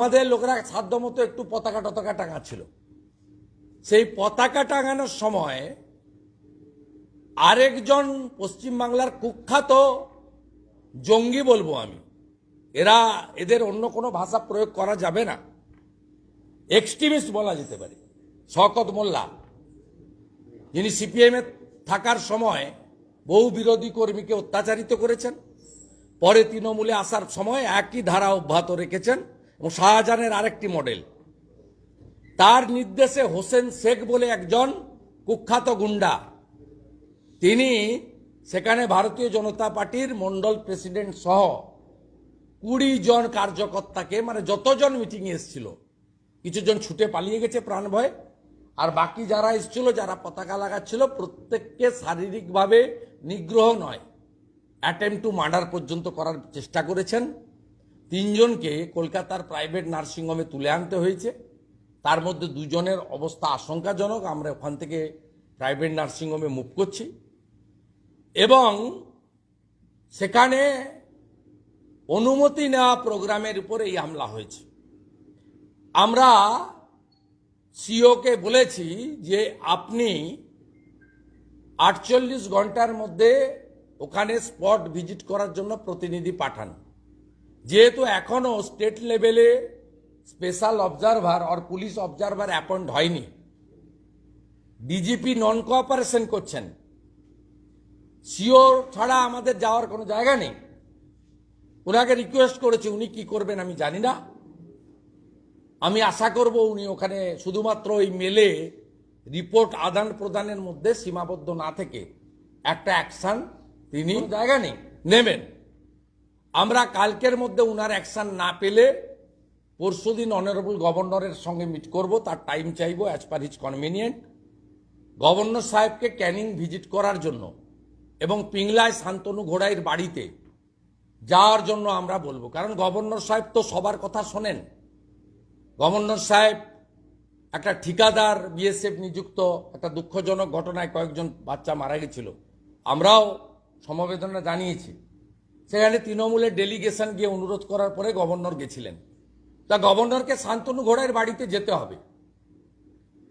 আমাদের লোকেরা সাধ্য মতো একটু পতাকা টতাকা টাঙাচ্ছিল। সেই পতাকা টাঙানোর সময় আরেকজন পশ্চিমবাংলার কুখ্যাত জঙ্গি বলব আমি। এরা এদের অন্য কোনো ভাষা প্রয়োগ করা যাবে না। এক্সট্রিমিস্ট বলা যেতে পারে। শকত মোল্লা, যিনি সিপিএমে থাকার সময় বহু বিরোধী কর্মীকে অত্যাচারিত করেছেন, পরে তৃণমূলে আসার সময় একই ধারা অব্যাহত রেখেছেন। এবং শাহজাহানের আরেকটি মডেল। তার নির্দেশে হোসেন শেখ বলে একজন কুখ্যাত গুন্ডা। তিনি সেখানে ভারতীয় জনতা পার্টির মন্ডল প্রেসিডেন্ট সহ কুড়ি জন কার্যকর্তাকে মানে যতজন মিটিংয়ে এসেছিল, কিছুজন ছুটে পালিয়ে গেছে প্রাণ ভয়ে। আর বাকি যারা এসেছিল, যারা পতাকা লাগাচ্ছিল, প্রত্যেককে শারীরিকভাবে নিগ্রহ নয়, অ্যাটেম্প টু মার্ডার পর্যন্ত করার চেষ্টা করেছেন। তিনজনকে কলকাতার প্রাইভেট নার্সিংহোমে তুলে আনতে হয়েছে। তার মধ্যে দুজনের অবস্থা আশঙ্কাজনক। আমরা ওখান থেকে প্রাইভেট নার্সিংহোমে মুভ করছি। এবং সেখানে অনুমতি নেওয়া প্রোগ্রামের উপর এই হামলা হয়েছে। আমরা সিওকে বলেছি যে আপনি আটচল্লিশ ঘণ্টার মধ্যে ওখানে স্পট ভিজিট করার জন্য প্রতিনিধি পাঠান। যেহেতু এখনও স্টেট লেভেলে স্পেশাল অবজারভার আর পুলিশ অবজারভার অ্যাপয়েন্ট হয়নি ডিজিপি নন কোঅপারেশন করছেন। সিও ছাড়া আমাদের যাওয়ার কোনো জায়গা নেই। ওনাকে রিকোয়েস্ট করেছি, উনি কি করবেন আমি জানি না। আমি আশা করব উনি ওখানে শুধুমাত্র ওই মেলে রিপোর্ট আদান প্রদানের মধ্যে সীমাবদ্ধ না থেকে একটা অ্যাকশন তিনি জায়গা নেই, নেবেন। আমরা কালকের মধ্যে উনার অ্যাকশন না পেলে পরশু দিন অনারেবল গভর্নরের সঙ্গে মিট করব, তার টাইম চাইব as per his convenient governor সাহেবকে ক্যানিং ভিজিট করার জন্য এবং পিংলায় শান্তনু ঘোড়াইয়ের বাড়িতে যাওয়ার জন্য আমরা বলব। কারণ গভর্নর সাহেব তো সবার কথা শোনেন। গভর্নর সাহেব একটা ঠিকাদার বিএসএফ নিযুক্ত, একটা দুঃখজনক ঘটনায় কয়েকজন বাচ্চা মারা গেছিল। আমরাও সমবেদনা জানিয়েছি। সেখানে তৃণমূলের ডেলিগেশন গিয়ে অনুরোধ করার পরে গভর্নর গেছিলেন। তা গভর্নরকে শান্তনু ঘোড়াইয়ের বাড়িতে যেতে হবে।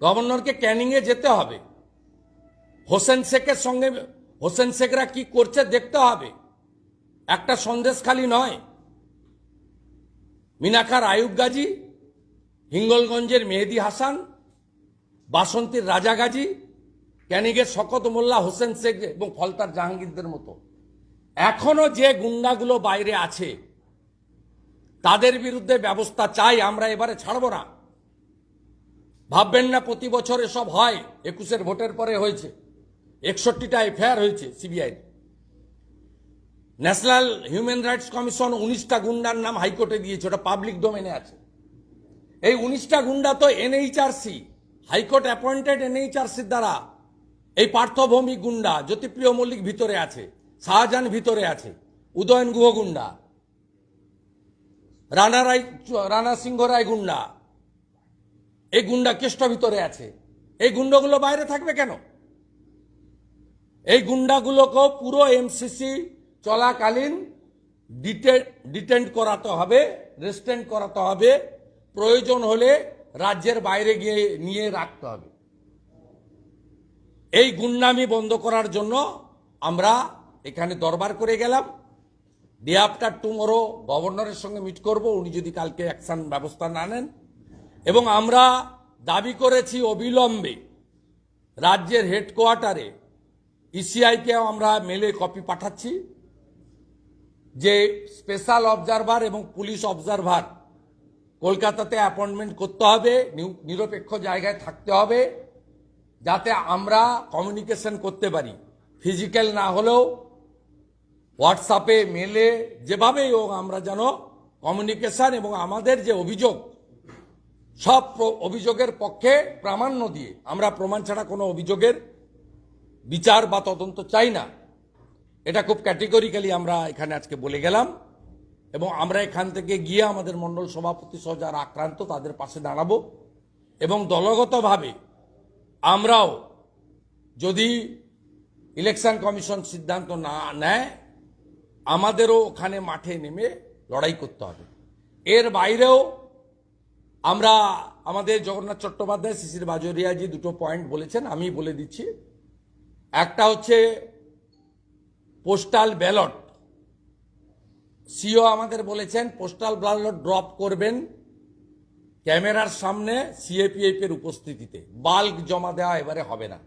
গভর্নরকে ক্যানিংয়ে যেতে হবে। হোসেন শেখের সঙ্গে, হোসেন শেখরা কি করছে দেখতে হবে। একটা সন্দেশ খালি নয়। মিনাখার আয়ুব গাজী, হিঙ্গলগঞ্জের মেহেদি হাসান, বাসন্তীর রাজা গাজী ক্যানিগের শকত মোল্লা, হোসেন শেখ এবং ফলতার জাহাঙ্গীরদের মতো। এখনও যে গুন্ডাগুলো বাইরে আছে, তাদের বিরুদ্ধে ব্যবস্থা চাই, আমরা এবারে ছাড়ব না। ভাববেন না প্রতি বছর এসব হয়, একুশের ভোটের পরে হয়েছে। একষট্টিটা এফআইআর হয়েছে CBI. National human rights commission উনিশটা গুন্ডার নাম হাইকোর্টে দিয়েছে, ওটা পাবলিক ডোমেনে আছে। এই উনিশটা গুন্ডা তো এনএইচআরসি, হাইকোর্ট অ্যাপয়েন্টেড এনএইচআরসির দ্বারা এই পার্থভৌমি গুন্ডা, জ্যোতিপ্রিয় মল্লিক ভিতরে আছে। শাহজাহান ভিতরে আছে, উদয়ন গুহগুন্ডা, রানা রায়, রানা সিংহ রায় গুন্ডা। এই গুন্ডা কেষ্ট ভিতরে আছে। এই গুন্ডাগুলো বাইরে থাকবে কেন? এই গুন্ডাগুলোকেও পুরো এমসিসি চলাকালীন ডিটেন্ড করাতে হবে রেস্টেন্ট করাতে হবে। প্রয়োজন হলে রাজ্যের বাইরে গিয়ে নিয়ে রাখতে হবে। এই গুন্ডামি বন্ধ করার জন্য আমরা এখানে দরবার করে গেলাম। ডে আফটার টুমোরো গভর্নরের সঙ্গে মিট করব, উনি যদি কালকে অ্যাকশন ব্যবস্থা না নেন। এবং আমরা দাবি করেছি অবিলম্বে রাজ্যের হেডকোয়ার্টারে ইসিআইকেও আমরা মেলে কপি পাঠাচ্ছি যে স্পেশাল অবজারভার এবং পুলিশ অবজারভার কলকাতাতে অ্যাপয়েন্টমেন্ট করতে হবে নিরপেক্ষ জায়গায় থাকতে হবে, যাতে আমরা কমিউনিকেশন করতে পারি। ফিজিক্যাল না হলেও হোয়াটসঅ্যাপে মেলে যেভাবেই হোক আমরা যেন কমিউনিকেশন এবং আমাদের যে অভিযোগ, সব অভিযোগের পক্ষে প্রামাণ্য দিয়ে আমরা প্রমাণ ছাড়া কোনো অভিযোগের বিচার বা তদন্ত চাই না। এটা খুব ক্যাটেগরিক্যালি আমরা এখানে আজকে বলে গেলাম এবং আমরা এখান থেকে গিয়ে আমাদের মণ্ডল সভাপতি সহ যারা আক্রান্ত তাদের পাশে দাঁড়াবো এবং দলগতভাবে আমরাও যদি ইলেকশন কমিশন সিদ্ধান্ত না নেয় আমাদেরও ওখানে মাঠে নেমে লড়াই করতে হবে। এর বাইরেও আমরা আমাদের জগন্নাথ চট্টোপাধ্যায় শিশির বাজরিয়াজি দুটো পয়েন্ট বলেছেন আমি বলে দিচ্ছি। একটা হচ্ছে পোস্টাল ব্যালট সিও আমাদের বলেছেন পোস্টাল ব্যালট ড্রপ করবেন ক্যামেরার সামনে সিএপিএফ এর উপস্থিতিতে। বাল্ক জমা দেওয়া এবারে হবে না।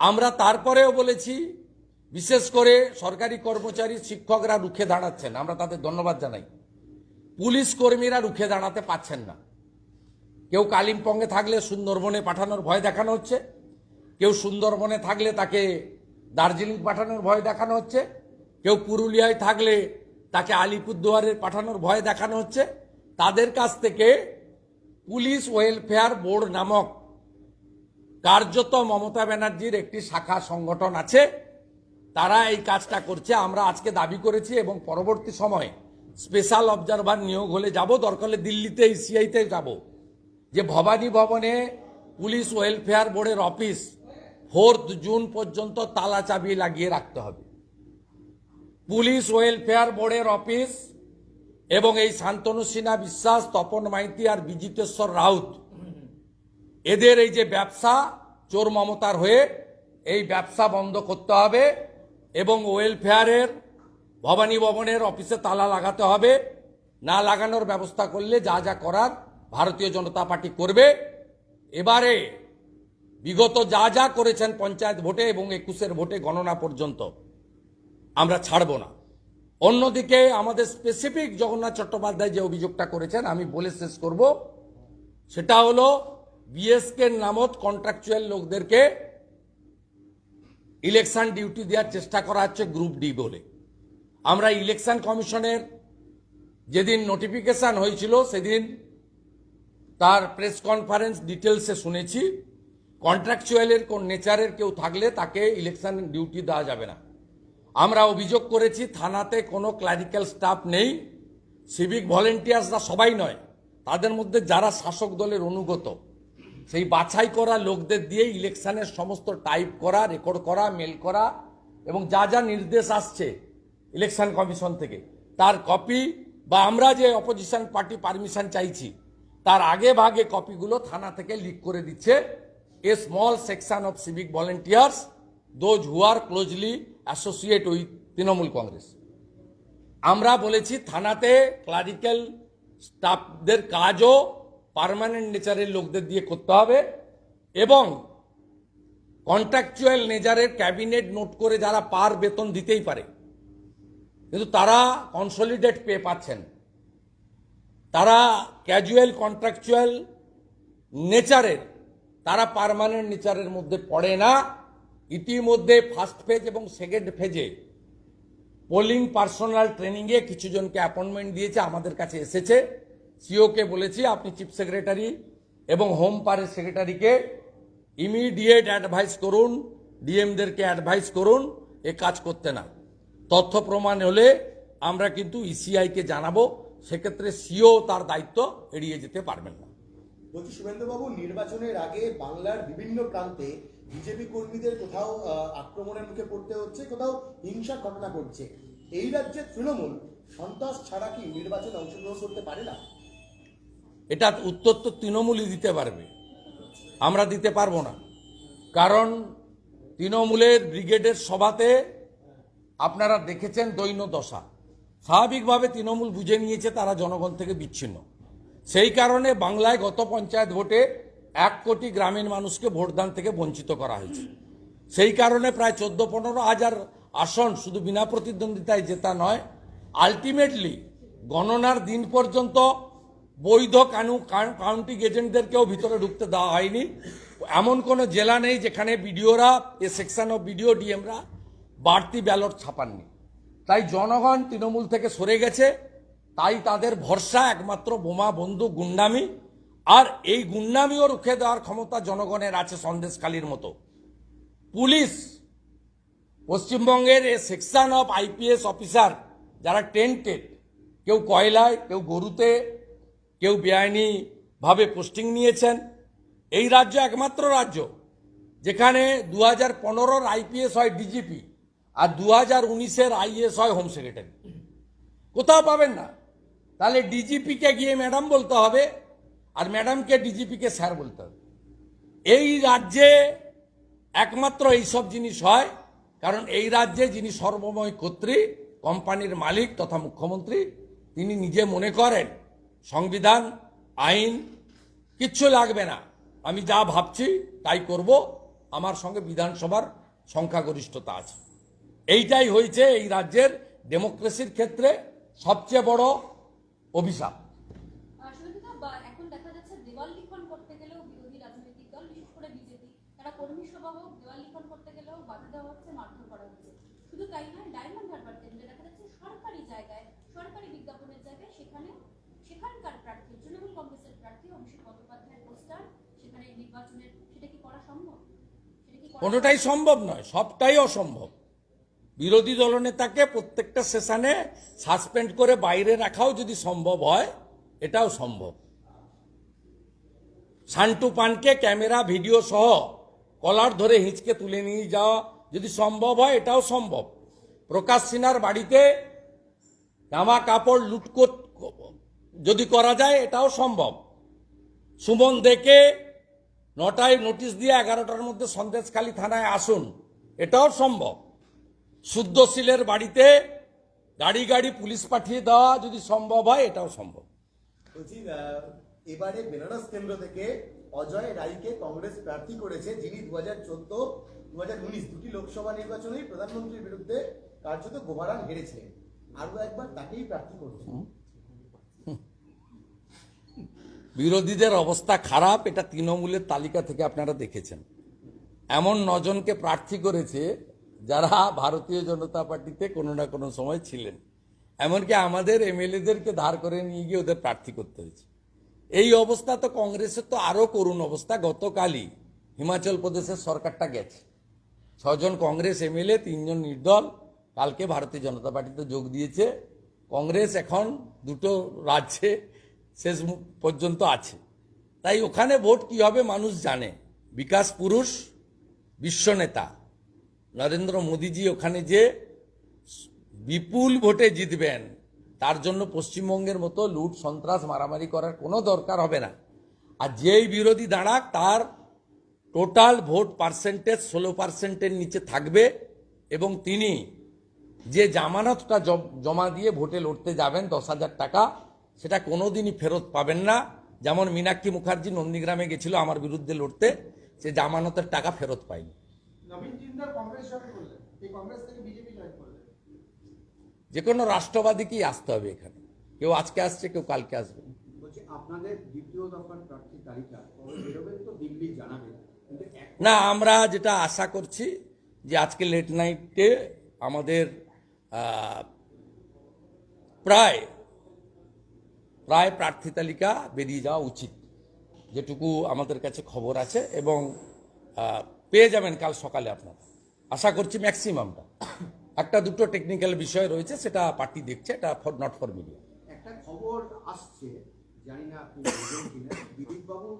আমরা তারপরেও বলেছি বিশেষ করে সরকারি কর্মচারী শিক্ষকরা রুখে দাঁড়াচ্ছেন। আমরা তাদের ধন্যবাদ জানাই। পুলিশ কর্মীরা রুখে দাঁড়াতে পাচ্ছেন না। কেউ কালিম্পংয়ে থাকলে সুন্দরবনে পাঠানোর ভয় দেখানো হচ্ছে। কেউ সুন্দরবনে থাকলে তাকে দার্জিলিং পাঠানোর ভয় দেখানো হচ্ছে। কেউ পুরুলিয়ায় থাকলে তাকে আলিপুরদুয়ারে পাঠানোর ভয় দেখানো হচ্ছে। তাদের কাছ থেকে পুলিশ ওয়েলফেয়ার বোর্ড নামক কার্যত মমতা ব্যানার্জির একটি শাখা সংগঠন আছে। তারা এই কাজটা করছে, আমরা আজকে দাবি করেছি এবং পরবর্তী সময়ে স্পেশাল অবজারভার নিয়োগ হলে যাব। দরকার দিল্লিতে ইসিআইতে যাব। যে ভবানী ভবনে পুলিশ ওয়েলফেয়ার বোর্ডের অফিস ফোর্থ জুন পর্যন্ত তালা চাবি লাগিয়ে রাখতে হবে। পুলিশ ওয়েলফেয়ার বোর্ডের অফিস এবং এই শান্তনু সিনহা বিশ্বাস, তপন মাইতি আর বিজিতেশ্বর রাউত, এদের এই যে ব্যবসা, চোর মমতার হয়ে এই ব্যবসা বন্ধ করতে হবে। এবং ওয়েলফেয়ারের ভবানী ভবনের অফিসে তালা লাগাতে হবে। না লাগানোর ব্যবস্থা করলে যা যা করার ভারতীয় জনতা পার্টি করবে। এবারে বিগত যা যা করেছেন পঞ্চায়েত ভোটে এবং একুশের ভোটে গণনা পর্যন্ত, আমরা ছাড়ব না। অন্যদিকে আমাদের স্পেসিফিক জগন্নাথ চট্টোপাধ্যায় যে অভিযোগটা করেছেন, আমি বলে শেষ করব। সেটা হলো বিএসকে নামত কন্ট্রাকচুয়াল লোকদেরকে ইলেকশন ডিউটি দেওয়ার চেষ্টা করা হচ্ছে গ্রুপ ডি বলে। আমরা ইলেকশন কমিশনের যেদিন নোটিফিকেশন হয়েছিল, সেদিন তার প্রেস কনফারেন্স ডিটেলসে শুনেছি। কন্ট্রাকচুয়ালের কোন নেচারের কেউ থাকলে তাকে ইলেকশন ডিউটি দেওয়া যাবে না। আমরা অভিযোগ করেছি, থানাতে কোনো ক্লারিক্যাল স্টাফ নেই সিভিক ভলেন্টিয়ার্সরা সবাই নয়। তাদের মধ্যে যারা শাসক দলের অনুগত সেই বাছাই করা লোকদের দিয়ে ইলেকশনের সমস্ত টাইপ করা, রেকর্ড করা, মেল করা এবং যা যা নির্দেশ আসছে ইলেকশন কমিশন থেকে। তার কপি বা আমরা যে অপোজিশন পার্টি পারমিশন চাইছি, তার আগে ভাগে কপিগুলো থানা থেকে লিক করে দিচ্ছে a small section of civic volunteers those who are closely associate with Trinamool Congress. আমরা বলেছি থানাতে ক্লারিক্যাল স্টাফদের কাজও পার্মানেন্ট নেচারের লোকদের দিয়ে করতে হবে এবং কন্ট্রাকচুয়াল নেচারের ক্যাবিনেট নোট করে যারা পার বেতন দিতেই পারে। কিন্তু তারা কনসলিডেট পে পাচ্ছেন। তারা ক্যাজুয়াল কন্ট্রাকচুয়াল নেচারের তারা পার্মানেন্ট নেচারের মধ্যে পড়ে না। ইতিমধ্যে ফার্স্ট ফেজ এবং সেকেন্ড ফেজে পোলিং পার্সোনাল ট্রেনিংয়ে কিছু জনকে অ্যাপয়েন্টমেন্ট দিয়েছে, আমাদের কাছে এসেছে। সিওকে বলেছি, আপনি চিফ সেক্রেটারি এবং হোম পারের সেক্রেটারিকে ইমিডিয়েট অ্যাডভাইস করুন ডিএমদেরকে অ্যাডভাইস করুন, এ কাজ করতে না। তথ্য প্রমাণ হলে আমরা কিন্তু ইসিআইকে জানাব, সেক্ষেত্রে সিও তার দায়িত্ব এড়িয়ে যেতে পারবেন না। বলছি, শুভেন্দুবাবু, নির্বাচনের আগে বাংলার বিভিন্ন প্রান্তে বিজেপি কর্মীদের কোথাও আক্রমণের মুখে পড়তে হচ্ছে, কোথাও হিংসার ঘটনা ঘটছে। এই রাজ্যে তৃণমূল সন্ত্রাস ছাড়া কি নির্বাচনে অংশগ্রহণ করতে পারে না? এটা উত্তর তো তৃণমূলই দিতে পারবে। আমরা দিতে পারব না। কারণ তৃণমূলের ব্রিগেডের সভাতে আপনারা দেখেছেন দৈন্য দশা। স্বাভাবিকভাবে তৃণমূল বুঝে নিয়েছে তারা জনগণ থেকে বিচ্ছিন্ন। সেই কারণে বাংলায় গত পঞ্চায়েত ভোটে এক কোটি গ্রামীণ মানুষকে ভোটদান থেকে বঞ্চিত করা হয়েছে। সেই কারণে প্রায় চোদ্দ পনেরো হাজার আসন শুধু বিনা প্রতিদ্বন্দ্বিতায় জেতা নয় আলটিমেটলি গণনার দিন পর্যন্ত বৈধ কানু কাউন্টি এজেন্টদেরকেও ভিতরে ঢুকতে দেওয়া হয়নি। এমন কোনো জেলা নেই যেখানে বিডিওরা, এ সেকশন অফ বিডিও, ডিএমরা বাড়তি ব্যালট ছাপাননি। তাই জনগণ তৃণমূল থেকে সরে গেছে। তাই তাদের ভরসা একমাত্র বোমা বন্ধু গুন্ডামি। আর এই গুন্ডামিও রুখে দেওয়ার ক্ষমতা জনগণের আছে সন্দেশখালীর মতো। পুলিশ, পশ্চিমবঙ্গের a section of IPS officer যারা টেন্টেড কেউ কয়লায়, কেউ গরুতে কেউ বেআইনিভাবে পোস্টিং নিয়েছেন। এই রাজ্য একমাত্র রাজ্য যেখানে দু হাজার পনেরোর আইপিএস হয় ডিজিপি আর দু হাজার উনিশের আইএস হয় হোম সেক্রেটারি। কোথাও পাবেন না। তাহলে ডিজিপিকে গিয়ে ম্যাডাম বলতে হবে আর ম্যাডামকে ডিজিপিকে স্যার বলতে হবে। এই রাজ্যে একমাত্র এইসব জিনিস হয় কারণ এই রাজ্যে যিনি সর্বময় কর্ত্রী, কোম্পানির মালিক তথা মুখ্যমন্ত্রী, তিনি নিজে মনে করেন সংবিধান, আইন, কিচ্ছু লাগবে না। আমি যা ভাবছি তাই করব। আমার সঙ্গে বিধানসভার সংখ্যাগরিষ্ঠতা আছে। এইটাই হয়েছে এই রাজ্যের ডেমোক্রেসির ক্ষেত্রে সবচেয়ে বড় অভিশাপ। সুবিধা বা এখন দেখা যাচ্ছে দেওয়াল লিখন করতে গেলেও বিরোধী রাজনৈতিক দল বিশেষ করে বিজেপি তারা কর্মী সভা হোক দেওয়াল লিখন করতে গেলেও বাধা দেওয়া হচ্ছে মারধর করা হচ্ছে শুধু তাই নয় ডায়মন্ড হারবার কেন্দ্রে দেখা যাচ্ছে সরকারি জায়গায় সরকারি বিজ্ঞাপনের জায়গায় সেখানে সেখানকার প্রার্থী তৃণমূল কংগ্রেসের প্রার্থী অভিষেক বন্দ্যোপাধ্যায়ের পোস্টার সেখানে নির্বাচনের সেটা কি করা সম্ভব সেটা কি করা কোনোটাই সম্ভব নয়, সবটাই অসম্ভব। বিরোধী দলনেতাকে প্রত্যেকটা সেশনে সাসপেন্ড করে বাইরে রাখাও যদি সম্ভব হয়, এটাও সম্ভব। সান্টু পানকে ক্যামেরা, ভিডিও সহ কলার ধরে হিঁচকে তুলে নিয়ে যাওয়া যদি সম্ভব হয়, এটাও সম্ভব। প্রকাশ সিনহার বাড়িতে জামা কাপড় লুটকোট যদি করা যায়, এটাও সম্ভব। সুমন দেখে নটায় নোটিশ দিয়ে এগারোটার মধ্যে সন্দেশখালী থানায় আসুন। এটাও সম্ভব। শুদ্ধ শুদ্ধশীলের বাড়িতে গাড়ি গাড়ি পুলিশ পাঠিয়ে দেওয়া যদি সম্ভব হয় এটাও সম্ভব। এবারে বেনারস কেন্দ্র থেকে অজয় রায়কে কংগ্রেস প্রার্থী করেছে যিনি দু হাজার চোদ্দ দু হাজার উনিশ দুটি লোকসভা নির্বাচনেই প্রধানমন্ত্রীর বিরুদ্ধে কার্যত গোভারান হেরেছিলেন। আরও একবার তাকেই প্রার্থী করছে। বিরোধীদের অবস্থা খারাপ, এটা তৃণমূলের তালিকা থেকে আপনারা দেখেছেন। এমন নজনকে প্রার্থী করেছে যারা ভারতীয় জনতা পার্টিতে কোনো না কোনো সময় ছিলেন। এমনকি আমাদের এমএলএদেরকে ধার করে নিয়ে গিয়ে ওদের প্রার্থী করতে হয়েছে। এই অবস্থা তো কংগ্রেসের তো আরও করুণ অবস্থা। গতকালই হিমাচল প্রদেশের সরকারটা গেছে। ছজন কংগ্রেস এমএলএ, তিনজন নির্দল, কালকে ভারতীয় জনতা পার্টিতে যোগ দিয়েছে। কংগ্রেস এখন দুটো রাজ্যে শেষ পর্যন্ত আছে। তাই ওখানে ভোট কি হবে মানুষ জানে। বিকাশ পুরুষ বিশ্বনেতা নরেন্দ্র মোদীজি ওখানে যে বিপুল ভোটে জিতবেন, তার জন্য পশ্চিমবঙ্গের মতো লুট, সন্ত্রাস, মারামারি করার কোনো দরকার হবে না। আর যেই বিরোধী দাঁড়াক, তার টোটাল ভোট পার্সেন্টেজ ষোলো পার্সেন্টের নিচে থাকবে এবং তিনি যে জামানতটা জমা দিয়ে ভোটে লড়তে যাবেন দশ হাজার টাকা সেটা কোনোদিনই ফেরত পাবেন না। যেমন মীনাক্ষী মুখার্জি নন্দীগ্রামে গেছিল আমার বিরুদ্ধে লড়তে সে জামানতের টাকা ফেরত পায়নি। যে কোনো রাষ্ট্রবাদীকেই আসতে হবে এখানে। কেউ আজকে আসছে কেউ কালকে আসবে। না আমরা যেটা আশা করছি যে আজকে লেট নাইটে আমাদের প্রায় প্রায় প্রার্থী তালিকা বেরিয়ে যাওয়া উচিত। যেটুকু আমাদের কাছে খবর আছে এবং পেয়ে যাবেন কাল সকালে আপনারা। আশা করছি ম্যাক্সিমামটা। একটা দুটো টেকনিক্যাল বিষয় রয়েছে সেটা পার্টি দেখছে এটা ফর নট ফর মিডিয়া একটা খবর আসছে জানি না আপনি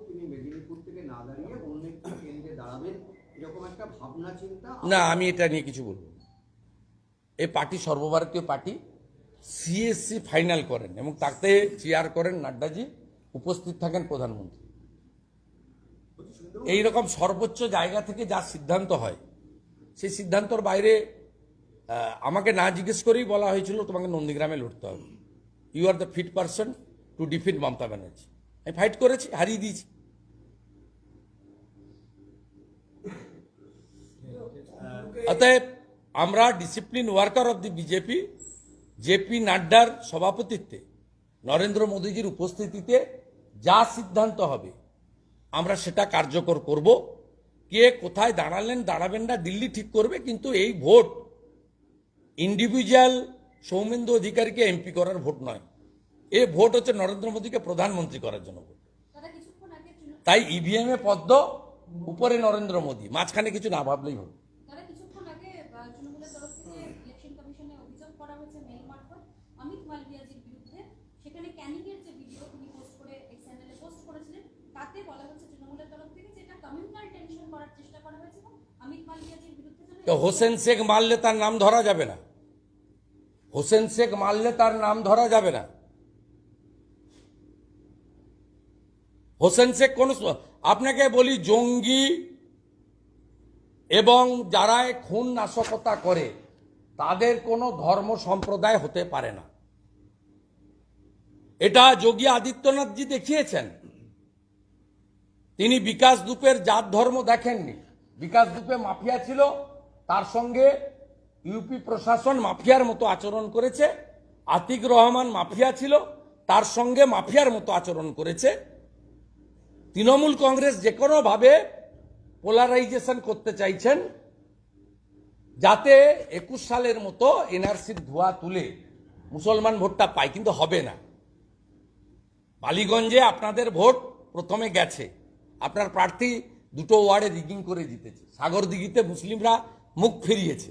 তিনি মেদিনীপুর থেকে না দাঁড়িয়ে অন্য একটি কেন্দ্রে দাঁড়াবেন এরকম একটা ভাবনা চিন্তা না আমি এটা নিয়ে কিছু বলব। এই পার্টি সর্বভারতীয় পার্টি সিএসসি ফাইনাল করেন এবং তাতে চেয়ার করেন নাড্ডাজি, উপস্থিত থাকেন প্রধানমন্ত্রী। এই রকম সর্বোচ্চ জায়গা থেকে যা সিদ্ধান্ত হয়, সেই সিদ্ধান্তর বাইরে আমাকে না জিজ্ঞেস করেই বলা হয়েছিল, তোমাকে নন্দীগ্রামে লড়তে হবে। You are the fit person to defeat Mamata Banerjee. আমি ফাইট করেছি, হারিয়ে দিয়েছি। অতএব আমরা discipline worker of the BJP JP নাড্ডার সভাপতিত্বে নরেন্দ্র মোদীজির উপস্থিতিতে যা সিদ্ধান্ত হবে আমরা সেটা কার্যকর করব। কে কোথায় দাঁড়ালেন দাঁড়াবেন না দিল্লি ঠিক করবে কিন্তু এই ভোট ইন্ডিভিজুয়াল সৌমেন্দু অধিকারীকে এমপি করার ভোট নয়। এ ভোট হচ্ছে নরেন্দ্র মোদীকে প্রধানমন্ত্রী করার জন্য ভোট। তাই ইভিএম এ পদ্ম উপরে নরেন্দ্র মোদী মাঝখানে কিছু না ভাবলেই হবে। তো হোসেন শেখ মারলে তার নাম ধরা যাবে না। হোসেন শেখ মারলে তার নাম ধরা যাবে না। হোসেন শেখ কোন আপনাকে বলি জঙ্গি এবং যারা খুন নাশকতা করে, তাদের কোনো ধর্ম সম্প্রদায় হতে পারে না। এটা যোগী আদিত্যনাথজি দেখিয়েছেন। তিনি বিকাশ দুপের জাত ধর্ম দেখেননি। বিকাশ দুপে মাফিয়া ছিল, তার সঙ্গে ইউপি প্রশাসন মাফিয়ার মতো আচরণ করেছে, আতিক রহমান মাফিয়া ছিল, তার সঙ্গে মাফিয়ার মতো আচরণ করেছে। তৃণমূল কংগ্রেস যে কোনোভাবে পোলারাইজেশন করতে চাইছেন, যাতে একুশ সালের মতো এনআরসির ধোয়া তুলে মুসলমান ভোটটা পায়, কিন্তু হবে না। বালিগঞ্জে আপনাদের ভোট প্রথমে গেছে। আপনার প্রার্থী দুটো ওয়ার্ডে রিগিং করে জিতেছে। সাগর দিঘিতে মুসলিমরা মুখ ফিরিয়েছে।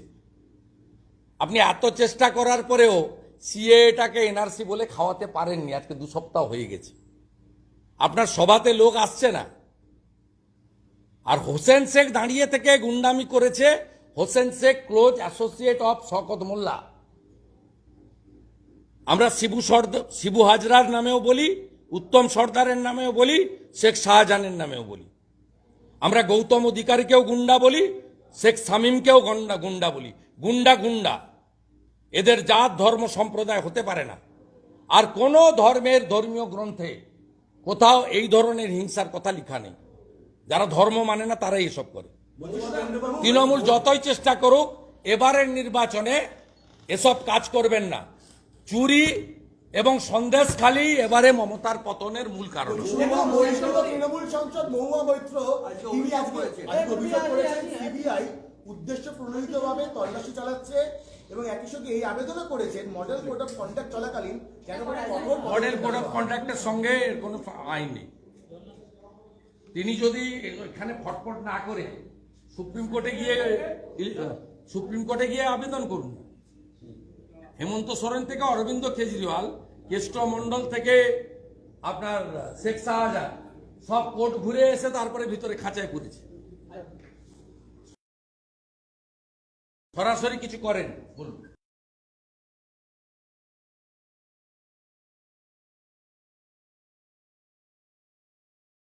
আপনি এত চেষ্টা করার পরেও সিএটাকে এনআরসি বলে খাওয়াতে পারেননি। আজকে দু সপ্তাহ হয়ে গেছে। আপনার সভাতে লোক আসছে না। আর হোসেন শেখ দাঁড়িয়ে থেকে গুন্ডামি করেছে। Hossain Sheikh close associate of Shaukat Molla. আমরা শিবু সর্দ শিবু হাজরার নামেও বলি উত্তম সর্দারের নামেও বলি, শেখ শাহজাহানের নামেও বলি। আমরা গৌতম অধিকারীকেও গুন্ডা বলি, শেখ শামীমকেও গন্ডা গুন্ডা বলি। গুন্ডা গুন্ডা। এদের জাত, ধর্ম, সম্প্রদায় হতে পারে না। আর কোনো ধর্মের ধর্মীয় গ্রন্থে কোথাও এই ধরনের হিংসার কথা লেখা নেই। যারা ধর্ম মানে না, তারাই এসব করে। তৃণমূল যতই চেষ্টা করুক, এবারের নির্বাচনে এসব কাজ করবেন না। চুরি এবং সন্দেশ খালি এবারে মমতার পতনের মূল কারণ। তৃণমূল সাংসদ মহুয়া মৈত্র তিনি আজকে আজকে অভিযোগ করেছেন সিবিআই উদ্দেশ্য প্রণোদিতভাবে তল্লাশি চালাচ্ছে এবং একই সঙ্গে এই আবেদনও করেছেন মডেল কোড অফ কন্ডাক্ট চলাকালীন কেন মডেল কোড অফ কন্ডাক্টের সঙ্গে এর কোনো আইন নেই। তিনি যদি এখানে ফটফট না করে সুপ্রিম কোর্টে গিয়ে সুপ্রিম কোর্টে গিয়ে আবেদন করুন। হেমন্ত সোরেন থেকে অরবিন্দ কেজরিওয়াল, কেষ্ট থেকে আপনার শেখ শাহজাহান, সব কোর্ট ঘুরে এসে তারপরে ভিতরে খাঁচায় পুরেছে সরাসরি কিছু করেন, বলুন।